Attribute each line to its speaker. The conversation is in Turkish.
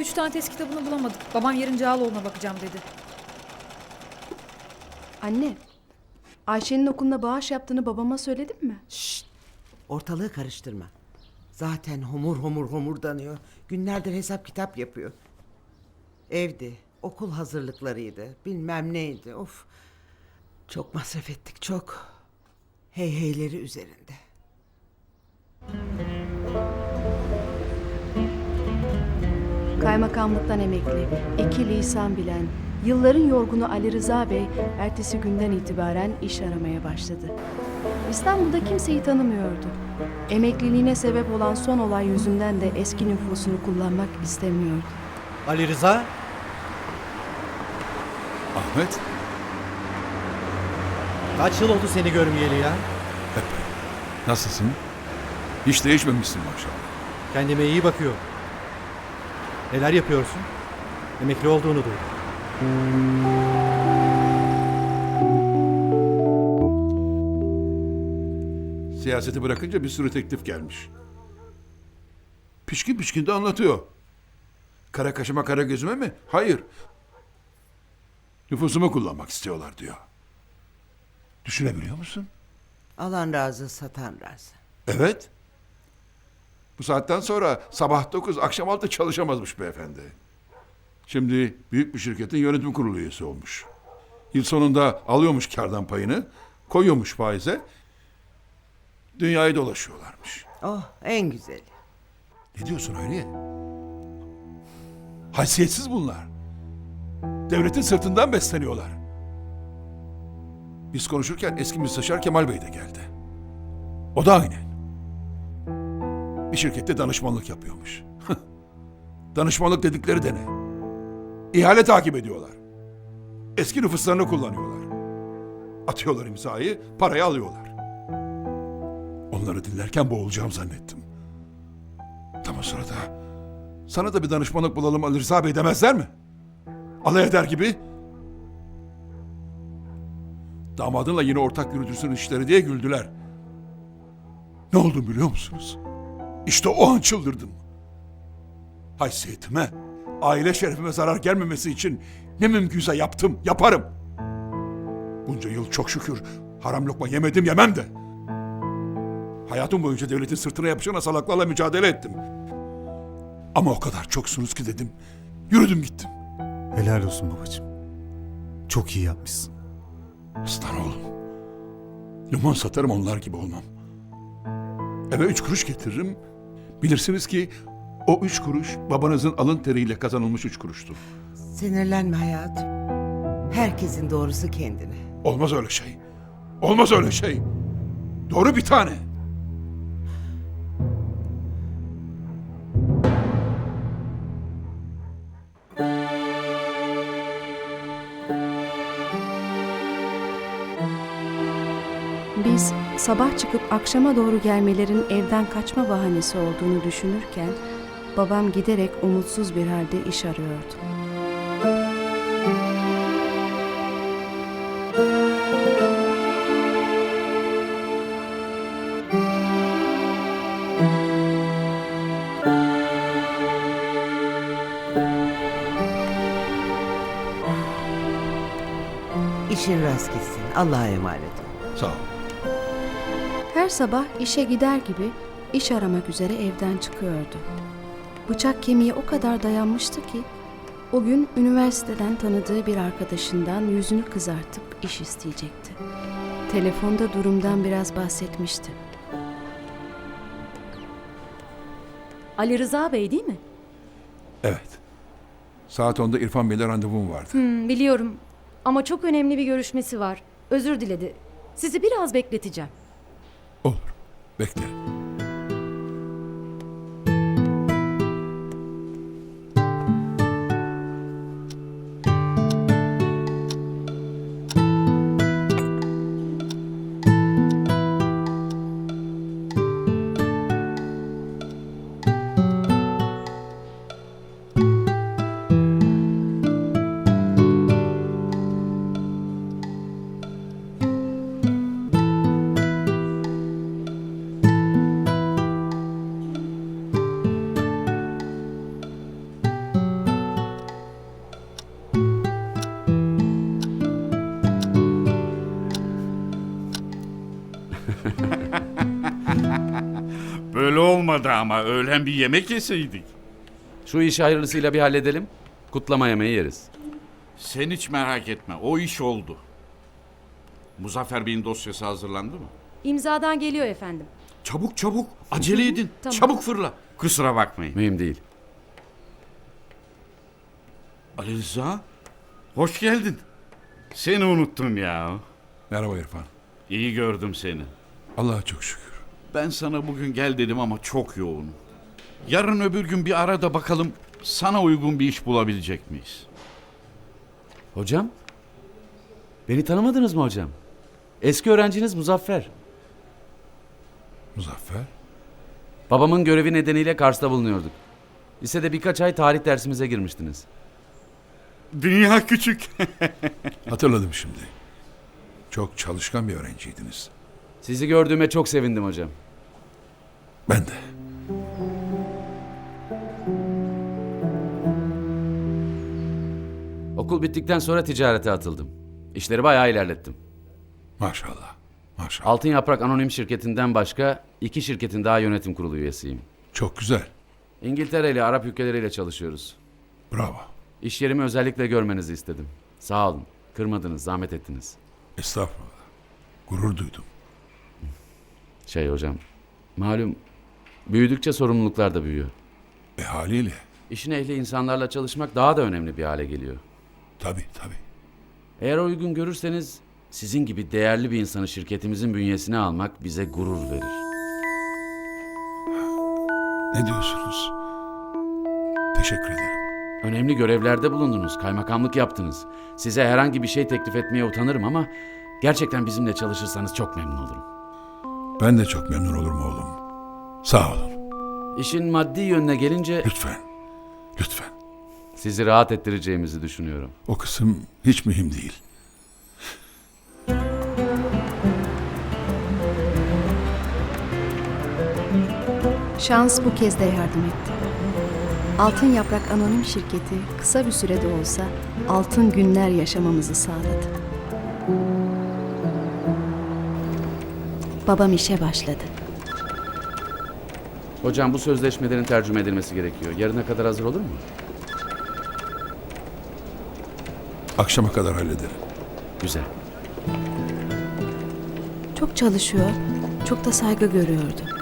Speaker 1: Üç tane test kitabını bulamadık. Baban yarın Cağaloğlu'na bakacağım dedi.
Speaker 2: Anne, Ayşe'nin okuluna bağış yaptığını babama söyledin mi?
Speaker 3: Ortalığı karıştırma. Zaten homur homur homurdanıyor. Günlerdir hesap kitap yapıyor. Evdi, okul hazırlıklarıydı, bilmem neydi. Of. Çok masraf ettik, çok. Hey heyleri üzerinde.
Speaker 2: Kaymakamlıktan emekli, iki lisan bilen, yılların yorgunu Ali Rıza Bey ertesi günden itibaren iş aramaya başladı. İstanbul'da kimseyi tanımıyordu. Emekliliğine sebep olan son olay yüzünden de eski nüfusunu kullanmak istemiyordu.
Speaker 4: Ali Rıza,
Speaker 5: Ahmet,
Speaker 4: kaç yıl oldu seni görmeyeli ya?
Speaker 5: nasılsın? Hiç değişmemişsin maşallah.
Speaker 4: Kendime iyi bakıyor. Neler yapıyorsun? Emekli olduğunu duydum.
Speaker 5: Siyaseti bırakınca bir sürü teklif gelmiş. Pişkin pişkin de anlatıyor. Kara kaşıma kara gözüme mi? Hayır. Nüfusumu kullanmak istiyorlar diyor. Düşünebiliyor musun?
Speaker 3: Alan razı, satan razı.
Speaker 5: Evet. Bu saatten sonra sabah 9 akşam 6 çalışamazmış beyefendi. Şimdi büyük bir şirketin yönetim kurulu üyesi olmuş. Yıl sonunda alıyormuş kardan payını, koyuyormuş faize. Dünyayı dolaşıyorlarmış.
Speaker 3: Oh, en güzeli.
Speaker 5: Ne diyorsun öyle? Haysiyetsiz bunlar. Devletin sırtından besleniyorlar. Biz konuşurken eski müsteşar Kemal Bey de geldi. O da aynen. Bir şirkette danışmanlık yapıyormuş. danışmanlık dedikleri de ne? İhale takip ediyorlar. Eski nüfuslarını kullanıyorlar. Atıyorlar imzayı, parayı alıyorlar. Onları dinlerken boğulacağım zannettim. Tam o sırada sana da bir danışmanlık bulalım Ali Rıza Bey demezler mi? Alay eder gibi. Damadınla yine ortak yürütürsün işleri diye güldüler. Ne oldu biliyor musunuz? İşte o an çıldırdım. Haysiyetime, aile şerefime zarar gelmemesi için ne mümkünse yaptım, yaparım. Bunca yıl çok şükür haram lokma yemedim yemem de. Hayatım boyunca devletin sırtına yapışan asalaklarla mücadele ettim. Ama o kadar çoksunuz ki dedim. Yürüdüm gittim.
Speaker 6: Helal olsun babacığım. Çok iyi yapmışsın.
Speaker 5: Aslan oğlum. Limon satarım onlar gibi olmam. Eve üç kuruş getiririm. Bilirsiniz ki o üç kuruş babanızın alın teriyle kazanılmış üç kuruştu.
Speaker 3: Sinirlenme hayatım. Herkesin doğrusu kendine.
Speaker 5: Olmaz öyle şey. Olmaz öyle şey. Doğru bir tane.
Speaker 2: Biz sabah çıkıp akşama doğru gelmelerin evden kaçma bahanesi olduğunu düşünürken babam giderek umutsuz bir halde iş arıyordu.
Speaker 3: İşin rast gitsin. Allah'a emanet ol.
Speaker 5: Sağ ol.
Speaker 2: Her sabah işe gider gibi iş aramak üzere evden çıkıyordu. Bıçak kemiğe o kadar dayanmıştı ki o gün üniversiteden tanıdığı bir arkadaşından yüzünü kızartıp iş isteyecekti. Telefonda durumdan biraz bahsetmişti.
Speaker 7: Ali Rıza Bey değil mi?
Speaker 5: Evet. Saat 10'da İrfan Bey'le randevum vardı.
Speaker 7: Hmm, biliyorum. Ama çok önemli bir görüşmesi var. Özür diledi. Sizi biraz bekleteceğim.
Speaker 5: Olur. Beklerim.
Speaker 8: Böyle olmadı ama öğlen bir yemek yeseydik.
Speaker 9: Şu işi hayırlısıyla bir halledelim. Kutlama yemeği yeriz.
Speaker 8: Sen hiç merak etme o iş oldu. Muzaffer Bey'in dosyası hazırlandı mı?
Speaker 7: İmzadan geliyor efendim.
Speaker 8: Çabuk çabuk acele edin.
Speaker 7: tamam.
Speaker 8: Çabuk fırla. Kusura bakmayın.
Speaker 9: Mühim değil.
Speaker 8: Ali Rıza hoş geldin. Seni unuttum ya.
Speaker 5: Merhaba İrfan.
Speaker 8: İyi gördüm seni.
Speaker 5: Allah'a çok şükür.
Speaker 8: Ben sana bugün gel dedim ama çok yoğunum. Yarın öbür gün bir ara da bakalım sana uygun bir iş bulabilecek miyiz?
Speaker 9: Hocam? Beni tanımadınız mı hocam? Eski öğrenciniz Muzaffer.
Speaker 5: Muzaffer.
Speaker 9: Babamın görevi nedeniyle Kars'ta bulunuyorduk. Lisede birkaç ay tarih dersimize girmiştiniz.
Speaker 8: Dünya küçük.
Speaker 5: Hatırladım şimdi. Çok çalışkan bir öğrenciydiniz.
Speaker 9: Sizi gördüğüme çok sevindim hocam.
Speaker 5: Ben de.
Speaker 9: Okul bittikten sonra ticarete atıldım. İşleri bayağı ilerlettim.
Speaker 5: Maşallah. Maşallah.
Speaker 9: Altın Yaprak Anonim Şirketi'nden başka iki şirketin daha yönetim kurulu üyesiyim.
Speaker 5: Çok güzel.
Speaker 9: İngiltere ile Arap ülkeleriyle çalışıyoruz.
Speaker 5: Bravo.
Speaker 9: İş yerimi özellikle görmenizi istedim. Sağ olun. Kırmadınız, zahmet ettiniz.
Speaker 5: Estağfurullah. Gurur duydum.
Speaker 9: Şey hocam, malum büyüdükçe sorumluluklar da büyüyor.
Speaker 5: E haliyle.
Speaker 9: İşin ehli insanlarla çalışmak daha da önemli bir hale geliyor.
Speaker 5: Tabii tabii.
Speaker 9: Eğer uygun görürseniz sizin gibi değerli bir insanı şirketimizin bünyesine almak bize gurur verir.
Speaker 5: Ne diyorsunuz? Teşekkür ederim.
Speaker 9: Önemli görevlerde bulundunuz, kaymakamlık yaptınız. Size herhangi bir şey teklif etmeye utanırım ama gerçekten bizimle çalışırsanız çok memnun olurum.
Speaker 5: Ben de çok memnun olurum oğlum. Sağ olun.
Speaker 9: İşin maddi yönüne gelince
Speaker 5: Lütfen. Lütfen.
Speaker 9: sizi rahat ettireceğimizi düşünüyorum.
Speaker 5: O kısım hiç mühim değil.
Speaker 2: Şans bu kez de yardım etti. Altın Yaprak Anonim Şirketi kısa bir sürede olsa altın günler yaşamamızı sağladı. Babam işe başladı.
Speaker 9: Hocam bu sözleşmelerin tercüme edilmesi gerekiyor. Yarına kadar hazır olur mu?
Speaker 5: Akşama kadar hallederim.
Speaker 9: Güzel.
Speaker 2: Çok çalışıyor, çok da saygı görüyordu.